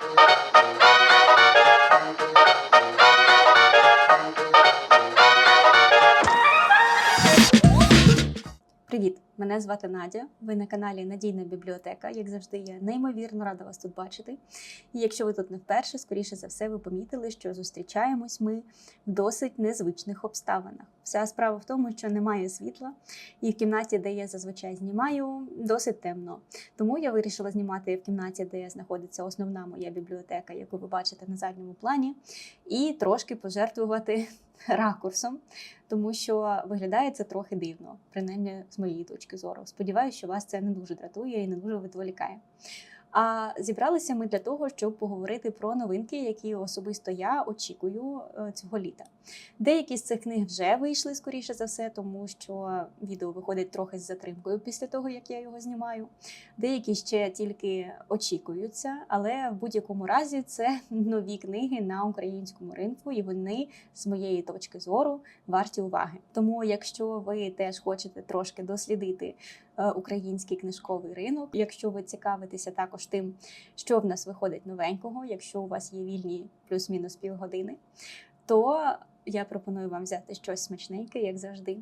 Thank you. Мене звати Надя. Ви на каналі Надійна бібліотека. Як завжди, я неймовірно рада вас тут бачити. І якщо ви тут не вперше, скоріше за все, ви помітили, що зустрічаємось ми в досить незвичних обставинах. Вся справа в тому, що немає світла, і в кімнаті, де я зазвичай знімаю, досить темно. Тому я вирішила знімати в кімнаті, де знаходиться основна моя бібліотека, яку ви бачите на задньому плані, і трошки пожертвувати ракурсом, тому що виглядає це трохи дивно, принаймні з моєї точки зору. Сподіваюся, що вас це не дуже дратує і не дуже відволікає. А зібралися ми для того, щоб поговорити про новинки, які особисто я очікую е, цього літа. Деякі з цих книг вже вийшли скоріше за все, тому що відео виходить трохи з затримкою після того, як я його знімаю. Деякі ще тільки очікуються, але в будь-якому разі це нові книги на українському ринку, і вони з моєї точки зору варті уваги. Тому, якщо ви теж хочете трошки дослідити український книжковий ринок, якщо ви цікавитеся також тим, що в нас виходить новенького, якщо у вас є вільні плюс-мінус півгодини, то я пропоную вам взяти щось смачненьке, як завжди.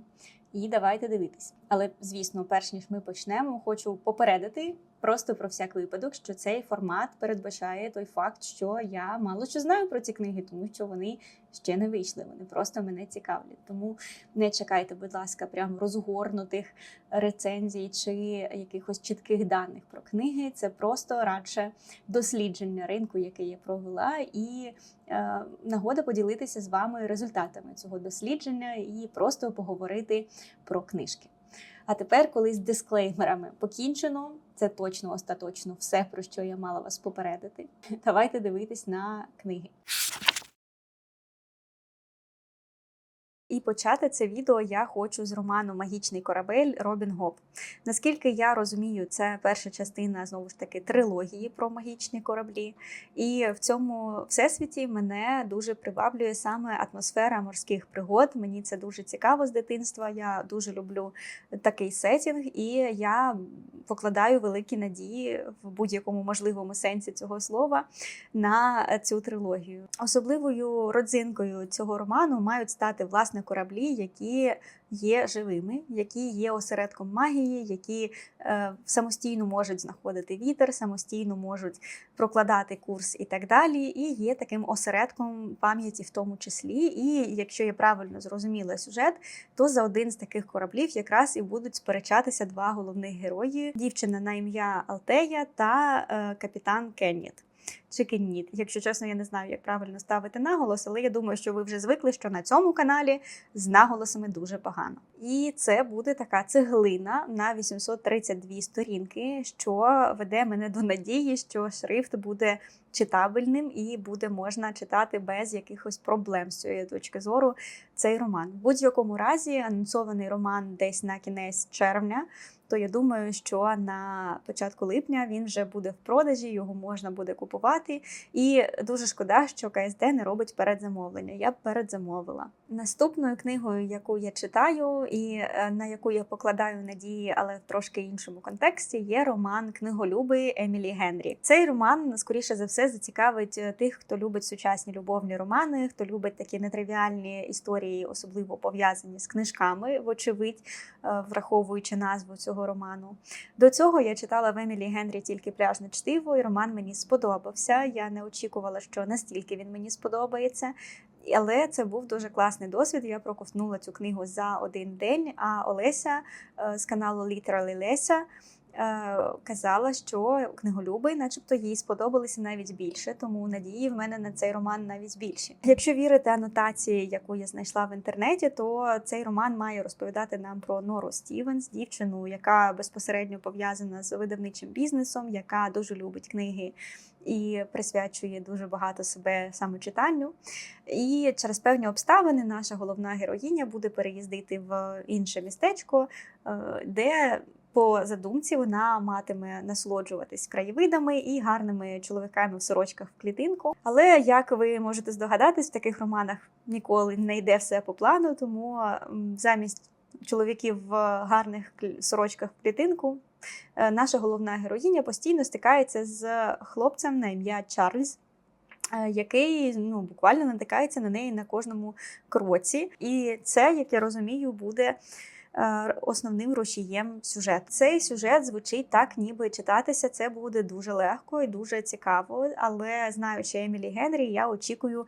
І давайте дивитись. Але, звісно, перш ніж ми почнемо, хочу попередити просто про всяк випадок, що цей формат передбачає той факт, що я мало що знаю про ці книги, тому що вони ще не вийшли. Вони просто мене цікавлять. Тому не чекайте, будь ласка, прям розгорнутих рецензій чи якихось чітких даних про книги. Це просто радше дослідження ринку, яке я провела, і е, нагода поділитися з вами результатами цього дослідження і просто поговорити про книжки. А тепер, коли з дисклеймерами покінчено, це точно остаточно все, про що я мала вас попередити. Давайте дивитись на книги. І почати це відео я хочу з роману Магічний корабель Робін Гоп. Наскільки я розумію, це перша частина знову ж таки трилогії про магічні кораблі. І в цьому всесвіті мене дуже приваблює саме атмосфера морських пригод. Мені це дуже цікаво з дитинства. Я дуже люблю такий сетінг, і я покладаю великі надії в будь-якому можливому сенсі цього слова на цю трилогію. Особливою родзинкою цього роману мають стати власне кораблі, які є живими, які є осередком магії, які е, самостійно можуть знаходити вітер, самостійно можуть прокладати курс і так далі. І є таким осередком пам'яті, в тому числі. І якщо я правильно зрозуміла сюжет, то за один з таких кораблів якраз і будуть сперечатися два головних герої: дівчина на ім'я Алтея та е, капітан Кенніт чи Кенніт. Якщо чесно, я не знаю, як правильно ставити наголос, але я думаю, що ви вже звикли, що на цьому каналі з наголосами дуже погано. І це буде така цеглина на 832 сторінки, що веде мене до надії, що шрифт буде читабельним і буде можна читати без якихось проблем з цієї точки зору цей роман. В будь-якому разі анонсований роман десь на кінець червня. То я думаю, що на початку липня він вже буде в продажі, його можна буде купувати. І дуже шкода, що КСД не робить передзамовлення. Я передзамовила. Наступною книгою, яку я читаю, і е, на яку я покладаю надії, але в трошки іншому контексті, є роман Книголюби Емілі Генрі. Цей роман, скоріше за все, зацікавить е, тих, хто любить сучасні любовні романи, хто любить такі нетривіальні історії, особливо пов'язані з книжками, вочевидь, е, враховуючи назву цього роману. До цього я читала в Емілі Генрі тільки пляжне чтиво, і роман мені сподобався. Я не очікувала, що настільки він мені сподобається. Але це був дуже класний досвід. Я проковтнула цю книгу за один день. А Олеся е, з каналу Literally Леся казала, що книголюби, начебто, їй сподобалися навіть більше, тому надії в мене на цей роман навіть більші. Якщо вірити анотації, яку я знайшла в інтернеті, то цей роман має розповідати нам про Нору Стівенс, дівчину, яка безпосередньо пов'язана з видавничим бізнесом, яка дуже любить книги. І присвячує дуже багато себе саме читанню. І через певні обставини наша головна героїня буде переїздити в інше містечко, е, де по задумці вона матиме насолоджуватись краєвидами і гарними чоловіками в сорочках в клітинку. Але як ви можете здогадатись, в таких романах ніколи не йде все по плану, тому замість чоловіків в гарних сорочках в клітинку Е, Наша головна героїня постійно стикається з хлопцем на ім'я Чарльз. е, Який ну буквально натикається на неї на кожному кроці, і це, як я розумію, буде основним рушієм сюжету. Цей сюжет звучить так, ніби читатися це буде дуже легко і дуже цікаво. Але знаючи Емілі Генрі, я очікую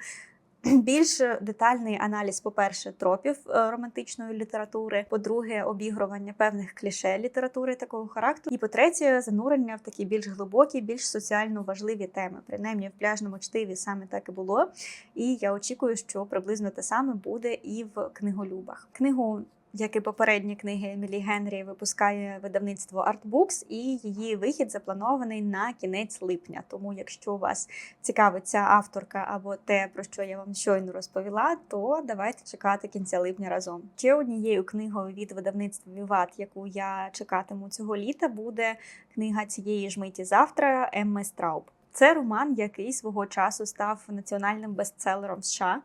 більш детальний аналіз, по-перше, тропів е, романтичної літератури, по-друге, обігрування певних кліше літератури такого характеру. І по-третє, занурення в такі більш глибокі, більш соціально важливі теми. Принаймні в пляжному чтиві саме так і було. І я очікую, що приблизно те саме буде і в книголюбах. Книгу як і попередні книги Емілі Генрі, випускає видавництво Artbooks, і її вихід запланований на кінець липня. Тому, якщо вас цікавить ця авторка або те, про що я вам щойно розповіла, то давайте чекати кінця липня разом. Ще однією книгою від видавництва Віват, яку я чекатиму цього літа, буде книга цієї ж миті завтра Емми Страуб. Це роман, який свого часу став національним бестселером США,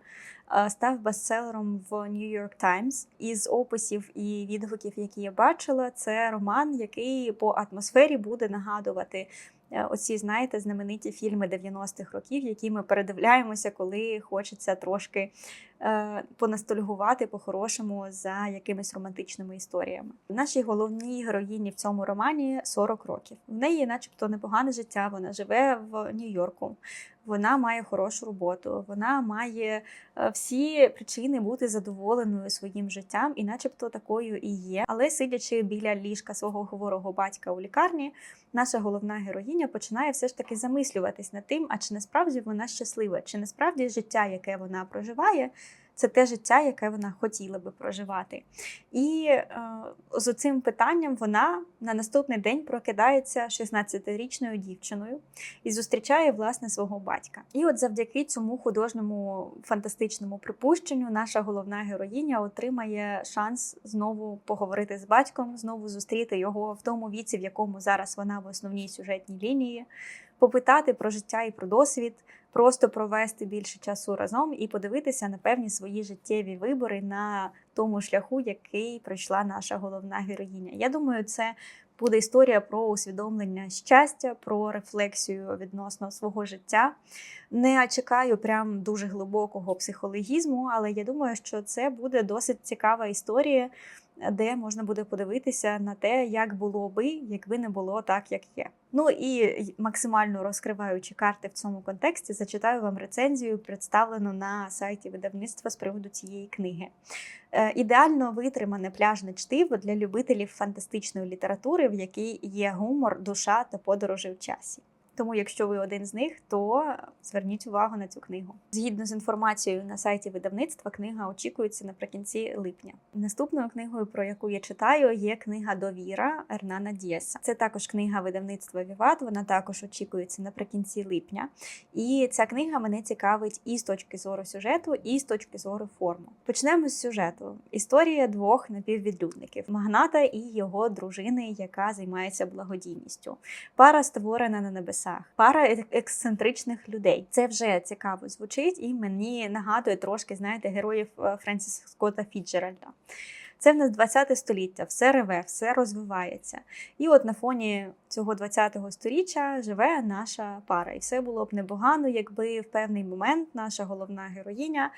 став бестселером в New York Times. Із описів і відгуків, які я бачила, це роман, який по атмосфері буде нагадувати. е, Оці, знаєте, знамениті фільми 90-х років, які ми передивляємося, коли хочеться трошки е, понастальгувати по-хорошому за якимись романтичними історіями. Нашій головній героїні в цьому романі 40 років. В неї, начебто, непогане життя. Вона живе в Нью-Йорку. Вона має хорошу роботу, вона має е, всі причини бути задоволеною своїм життям, і, начебто, такою і є. Але сидячи біля ліжка свого хворого батька у лікарні, наша головна героїня починає все ж таки замислюватись над тим, а чи насправді вона щаслива, чи насправді життя, яке вона проживає, це те життя, яке вона хотіла би проживати. І е, з цим питанням вона на наступний день прокидається 16-річною дівчиною і зустрічає власне свого батька. І от завдяки цьому художньому фантастичному припущенню наша головна героїня отримає шанс знову поговорити з батьком, знову зустріти його в тому віці, в якому зараз вона в основній сюжетній лінії, попитати про життя і про досвід. Просто провести більше часу разом і подивитися на певні свої життєві вибори на тому шляху, який пройшла наша головна героїня. Я думаю, це буде історія про усвідомлення щастя, про рефлексію відносно свого життя. Не чекаю прям дуже глибокого психологізму, але я думаю, що це буде досить цікава історія, де можна буде подивитися на те, як було би, якби не було так, як є. Ну і максимально розкриваючи карти в цьому контексті, зачитаю вам рецензію, представлену на сайті видавництва з приводу цієї книги. Е, Ідеально витримане пляжне чтиво для любителів фантастичної літератури, в якій є гумор, душа та подорожі в часі. Тому, якщо ви один з них, то зверніть увагу на цю книгу. Згідно з інформацією на сайті видавництва, книга очікується наприкінці липня. Наступною книгою, про яку я читаю, є книга Довіра Ернана Дієса. Це також книга видавництва Віват. Вона також очікується наприкінці липня. І ця книга мене цікавить і з точки зору сюжету, і з точки зору форми. Почнемо з сюжету. Історія двох напіввідлюдників: магната і його дружини, яка займається благодійністю. Пара створена на небесах, пара ексцентричних людей. Це вже цікаво звучить, і мені нагадує трошки, знаєте, героїв е, Френсіса Скотта Фіджеральда. Це в нас 20 століття, все реве, все розвивається. І от на фоні цього 20-го сторіччя живе наша пара. І все було б непогано, якби в певний момент наша головна героїня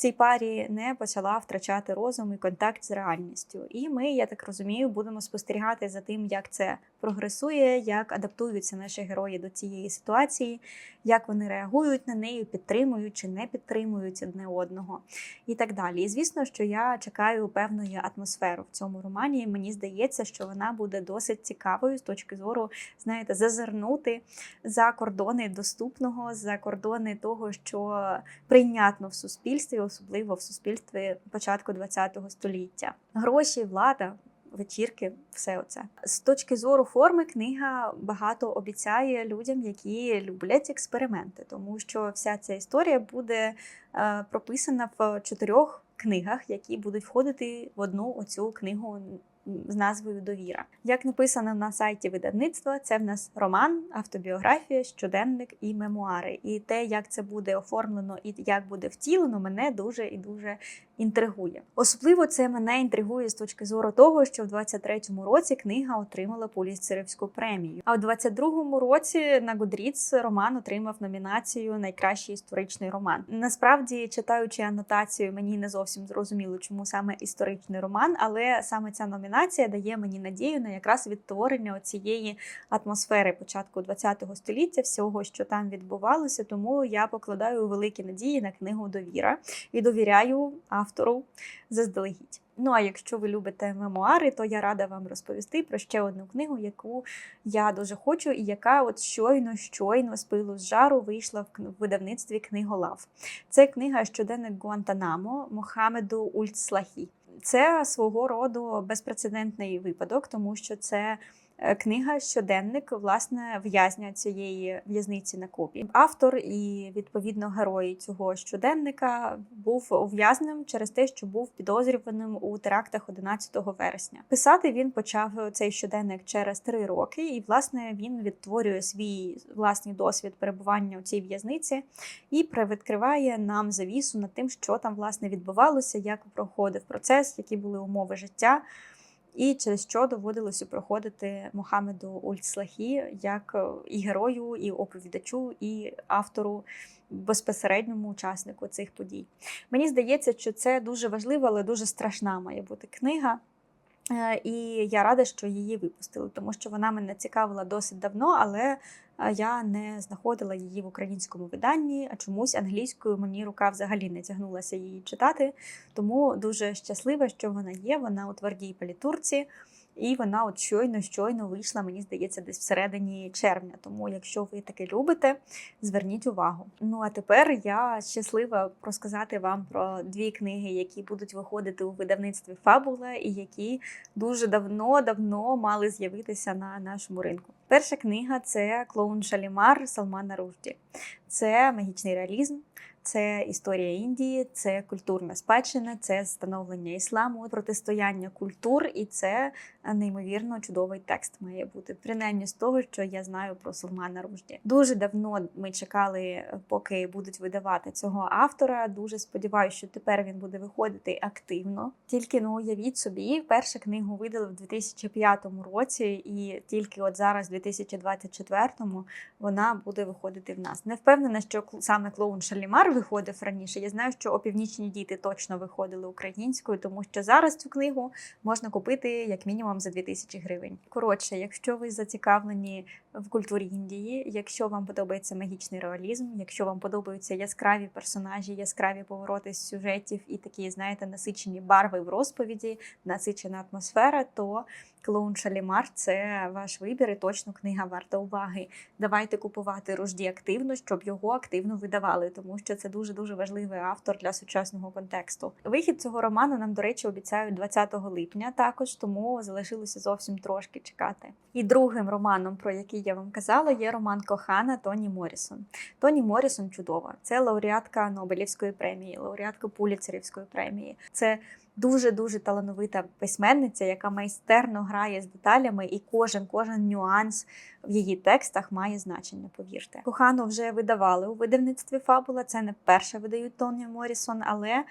цій парі не почала втрачати розум і контакт з реальністю. І ми, я так розумію, будемо спостерігати за тим, як це прогресує, як адаптуються наші герої до цієї ситуації, як вони реагують на неї, підтримують чи не підтримують одне одного і так далі. І звісно, що я чекаю певної атмосфери в цьому романі. Мені здається, що вона буде досить цікавою з точки зору, знаєте, зазирнути за кордони доступного, за кордони того, що прийнятно в суспільстві, особливо в суспільстві початку ХХ століття. Гроші, влада. Вечірки, все оце з точки зору форми, книга багато обіцяє людям, які люблять експерименти, тому що вся ця історія буде е, прописана в чотирьох книгах, які будуть входити в одну оцю книгу з назвою Довіра. Як написано на сайті видавництва, це в нас роман, автобіографія, щоденник і мемуари. І те, як це буде оформлено і як буде втілено, мене дуже і дуже інтригує. Особливо це мене інтригує з точки зору того, що в 23-му році книга отримала Пуліцерівську премію. А в 22-му році на Goodreads роман отримав номінацію Найкращий історичний роман. Насправді, читаючи анотацію, мені не зовсім зрозуміло, чому саме історичний роман, але саме ця номінація дає мені надію на якраз відтворення цієї атмосфери початку ХХ століття, всього, що там відбувалося. Тому я покладаю великі надії на книгу Довіра і довіряю автору заздалегідь. Ну а якщо ви любите мемуари, то я рада вам розповісти про ще одну книгу, яку я дуже хочу, і яка от щойно, щойно з пилу з жару вийшла в видавництві книголав. Це книга щоденник Гуантанамо Мохамеду Ультслахі. Це свого роду безпрецедентний випадок, тому що це книга щоденник власне в'язня цієї в'язниці на Кубі. Автор і відповідно герой цього щоденника був ув'язненим через те, що був підозрюваним у терактах 11 вересня. Писати він почав цей щоденник через три роки, і власне він відтворює свій власний досвід перебування у цій в'язниці і привідкриває нам завісу над тим, що там власне відбувалося, як проходив процес, які були умови життя. І через що доводилося проходити Мохамеду Ульцлахі як е, і герою, і оповідачу, і автору, безпосередньому учаснику цих подій. Мені здається, що це дуже важлива, але дуже страшна має бути книга. Е, І я рада, що її випустили, тому що вона мене цікавила досить давно, але я не знаходила її в українському виданні, а чомусь англійською мені рука взагалі не тягнулася її читати. Тому дуже щаслива, що вона є. Вона у твердій палітурці. І вона от щойно щойно вийшла, мені здається, десь всередині червня. Тому, якщо ви таке любите, зверніть увагу. Ну а тепер я щаслива розказати вам про дві книги, які будуть виходити у видавництві Фабула, і які дуже давно-давно мали з'явитися на нашому ринку. Перша книга це Клоун Шалімар Салмана Ружді. Це магічний реалізм. Це історія Індії, це культурна спадщина, це становлення ісламу, протистояння культур, і це неймовірно чудовий текст має бути. Принаймні з того, що я знаю про Салмана Ружді. Дуже давно ми чекали, поки будуть видавати цього автора. Дуже сподіваюся, що тепер він буде виходити активно. Тільки ну уявіть собі, першу книгу видали в 2005 році, і тільки от зараз, в 2024-му, вона буде виходити в нас. Не впевнена, що саме клоун Шалімар виходив раніше. Я знаю, що опівнічні діти точно виходили українською, тому що зараз цю книгу можна купити як мінімум за 2000 гривень. Коротше, якщо ви зацікавлені в культурі Індії, якщо вам подобається магічний реалізм, якщо вам подобаються яскраві персонажі, яскраві повороти з сюжетів і такі, знаєте, насичені барви в розповіді, насичена атмосфера, то Клоун Шалімар це ваш вибір і точно книга варта уваги. Давайте купувати рожді активно, щоб його активно видавали, тому що це дуже дуже важливий автор для сучасного контексту. Вихід цього роману нам, до речі, обіцяють 20 липня також, тому залишилося зовсім трошки чекати. І другим романом, про який я вам казала, є роман Кохана Тоні Морісон. Тоні Морісон чудова. Це лауреатка Нобелівської премії, лауреатка Пуліцерівської премії. Це дуже дуже талановита письменниця, яка майстерно грає з деталями, і кожен кожен нюанс в її текстах має значення. Повірте, кохану вже видавали у видавництві Фабула. Це не вперше видають Тоні Морісон, але е,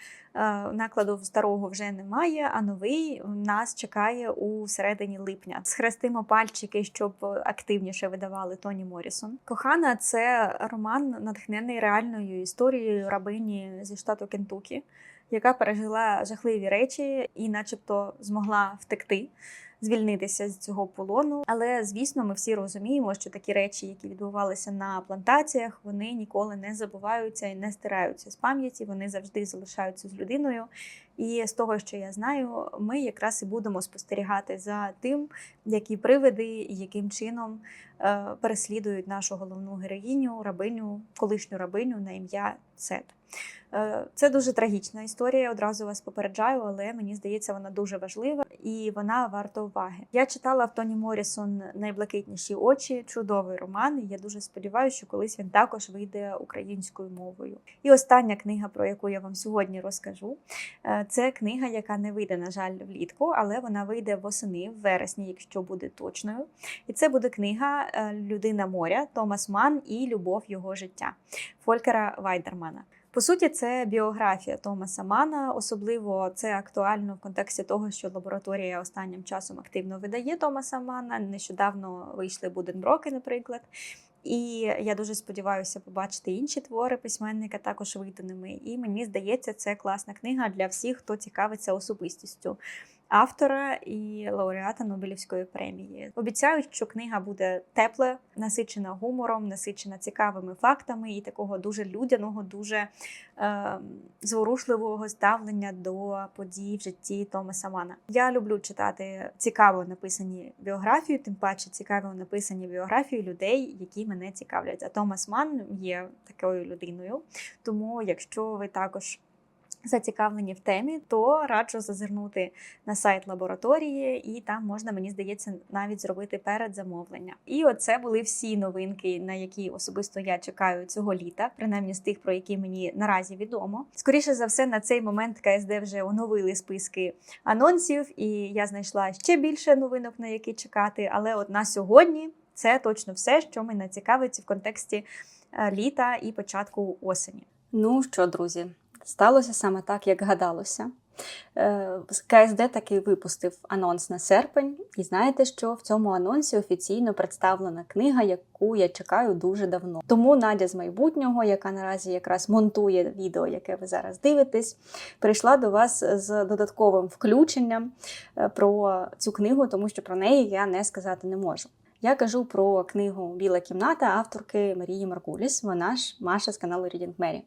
накладу старого вже немає. А новий нас чекає у середині липня. Схрестимо пальчики, щоб активніше видавали Тоні Морісон. Кохана це роман, натхнений реальною історією рабині зі штату Кентукі яка пережила жахливі речі і, начебто, змогла втекти, звільнитися з цього полону. Але звісно, ми всі розуміємо, що такі речі, які відбувалися на плантаціях, вони ніколи не забуваються і не стираються з пам'яті. Вони завжди залишаються з людиною. І з того, що я знаю, ми якраз і будемо спостерігати за тим, які привиди і яким чином е, переслідують нашу головну героїню, рабиню, колишню рабиню на ім'я Сет. Е, Це дуже трагічна історія. Одразу вас попереджаю, але мені здається, вона дуже важлива і вона варта уваги. Я читала в Тоні Морісон найблакитніші очі, чудовий роман. і Я дуже сподіваюся, що колись він також вийде українською мовою. І остання книга, про яку я вам сьогодні розкажу, е, Це книга, яка не вийде, на жаль, влітку, але вона вийде восени, в вересні, якщо буде точною. І це буде книга е, Людина моря Томас Ман і Любов його життя Фолькера Вайдермана. По суті, це біографія Томаса Мана. Особливо це актуально в контексті того, що лабораторія останнім часом активно видає Томаса Мана. Нещодавно вийшли Буденброки, наприклад. І я дуже сподіваюся побачити інші твори письменника також виданими. І мені здається, це класна книга для всіх, хто цікавиться особистістю автора і лауреата Нобелівської премії. Обіцяю, що книга буде тепла, насичена гумором, насичена цікавими фактами і такого дуже людяного, дуже е, зворушливого ставлення до подій в житті Томаса Мана. Я люблю читати цікаво написані біографії, тим паче цікаво написані біографії людей, які мене цікавлять. А Томас Ман є такою людиною. Тому, якщо ви також зацікавлені в темі, то раджу зазирнути на сайт лабораторії, і там можна, мені здається, навіть зробити передзамовлення. І оце були всі новинки, на які особисто я чекаю цього літа, принаймні з тих, про які мені наразі відомо. Скоріше за все, на цей момент КСД вже оновили списки анонсів, і я знайшла ще більше новинок, на які чекати. Але от на сьогодні це точно все, що мене цікавить в контексті е, літа і початку осені. Ну що, друзі, сталося саме так, як гадалося. Е, КСД таки випустив анонс на серпень, і знаєте, що в цьому анонсі офіційно представлена книга, яку я чекаю дуже давно. Тому Надя з майбутнього, яка наразі якраз монтує відео, яке ви зараз дивитесь, прийшла до вас з додатковим включенням е, про цю книгу, тому що про неї я не сказати не можу. Я кажу про книгу Біла кімната авторки Марії Маркуліс. Вона ж Маша з каналу Reading Mary.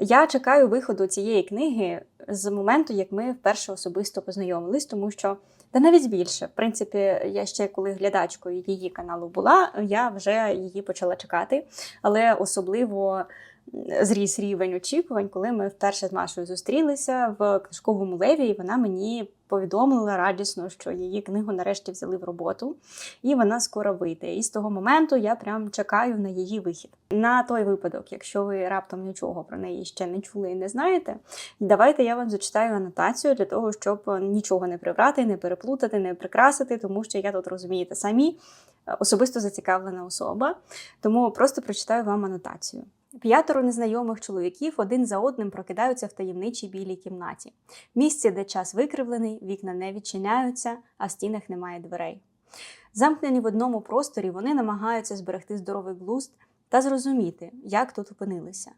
Я чекаю виходу цієї книги з моменту, як ми вперше особисто познайомились, тому що та навіть більше. В принципі, я ще коли глядачкою її каналу була, я вже її почала чекати, але особливо зріс рівень очікувань, коли ми вперше з Машою зустрілися в книжковому леві, і вона мені повідомила радісно, що її книгу нарешті взяли в роботу, і вона скоро вийде. І з того моменту я прям чекаю на її вихід. На той випадок, якщо ви раптом нічого про неї ще не чули і не знаєте, давайте я вам зачитаю анотацію для того, щоб нічого не прибрати, не переплутати, не прикрасити, тому що я тут розумієте самі. Особисто зацікавлена особа, тому просто прочитаю вам анотацію. П'ятеро незнайомих чоловіків один за одним прокидаються в таємничій білій кімнаті. Місці, де час викривлений, вікна не відчиняються, а в стінах немає дверей. Замкнені в одному просторі, вони намагаються зберегти здоровий глузд та зрозуміти, як тут опинилися.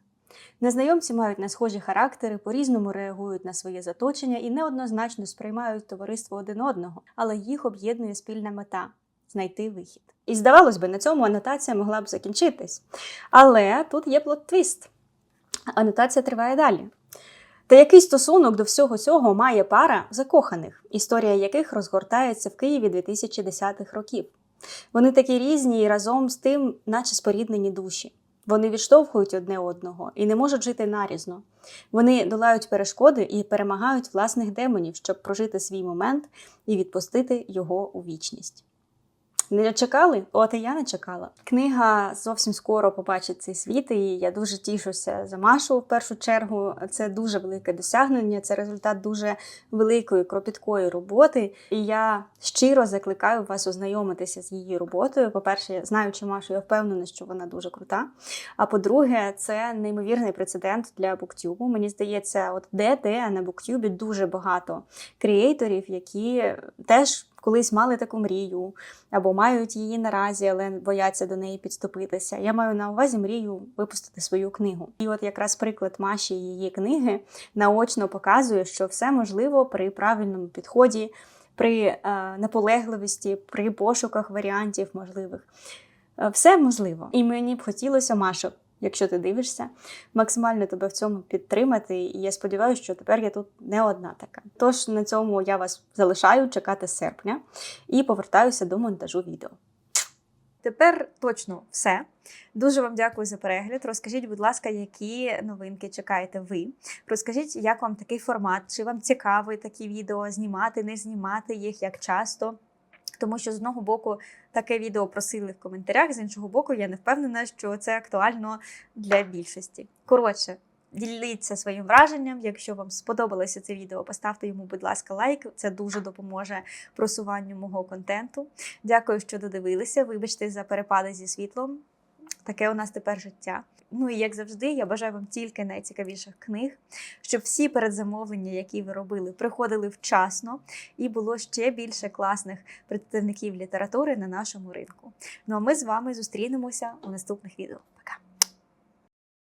Незнайомці мають не схожі характери, по-різному реагують на своє заточення і неоднозначно сприймають товариство один одного, але їх об'єднує спільна мета знайти вихід. І здавалось би, на цьому анотація могла б закінчитись. Але тут є плот-твіст. Анотація триває далі. Та який стосунок до всього цього має пара закоханих, історія яких розгортається в Києві 2010-х років. Вони такі різні і разом з тим, наче споріднені душі. Вони відштовхують одне одного і не можуть жити нарізно. Вони долають перешкоди і перемагають власних демонів, щоб прожити свій момент і відпустити його у вічність. Не чекали? От і я не чекала. Книга зовсім скоро побачить цей світ, і я дуже тішуся за Машу в першу чергу. Це дуже велике досягнення, це результат дуже великої кропіткої роботи. І я щиро закликаю вас ознайомитися з її роботою. По-перше, знаючи Машу, я впевнена, що вона дуже крута. А по-друге, це неймовірний прецедент для буктюбу. Мені здається, от де де на буктюбі дуже багато креаторів, які теж колись мали таку мрію, або мають її наразі, але бояться до неї підступитися. Я маю на увазі мрію випустити свою книгу. І от якраз приклад Маші її книги наочно показує, що все можливо при правильному підході, при е, наполегливості, при пошуках варіантів можливих. Е, все можливо. І мені б хотілося, Маша, якщо ти дивишся, максимально тебе в цьому підтримати. І я сподіваюся, що тепер я тут не одна така. Тож на цьому я вас залишаю чекати серпня і повертаюся до монтажу відео. Тепер точно все. Дуже вам дякую за перегляд. Розкажіть, будь ласка, які новинки чекаєте ви. Розкажіть, як вам такий формат, чи вам цікаві такі відео знімати, не знімати їх, як часто. Тому що з одного боку таке відео просили в коментарях, з іншого боку, я не впевнена, що це актуально для більшості. Коротше, Діліться своїм враженням. Якщо вам сподобалося це відео, поставте йому, будь ласка, лайк. Це дуже допоможе просуванню мого контенту. Дякую, що додивилися. Вибачте за перепади зі світлом. Таке у нас тепер життя. Ну і як завжди, я бажаю вам тільки найцікавіших книг, щоб всі передзамовлення, які ви робили, приходили вчасно і було ще більше класних представників літератури на нашому ринку. Ну а ми з вами зустрінемося у наступних відео.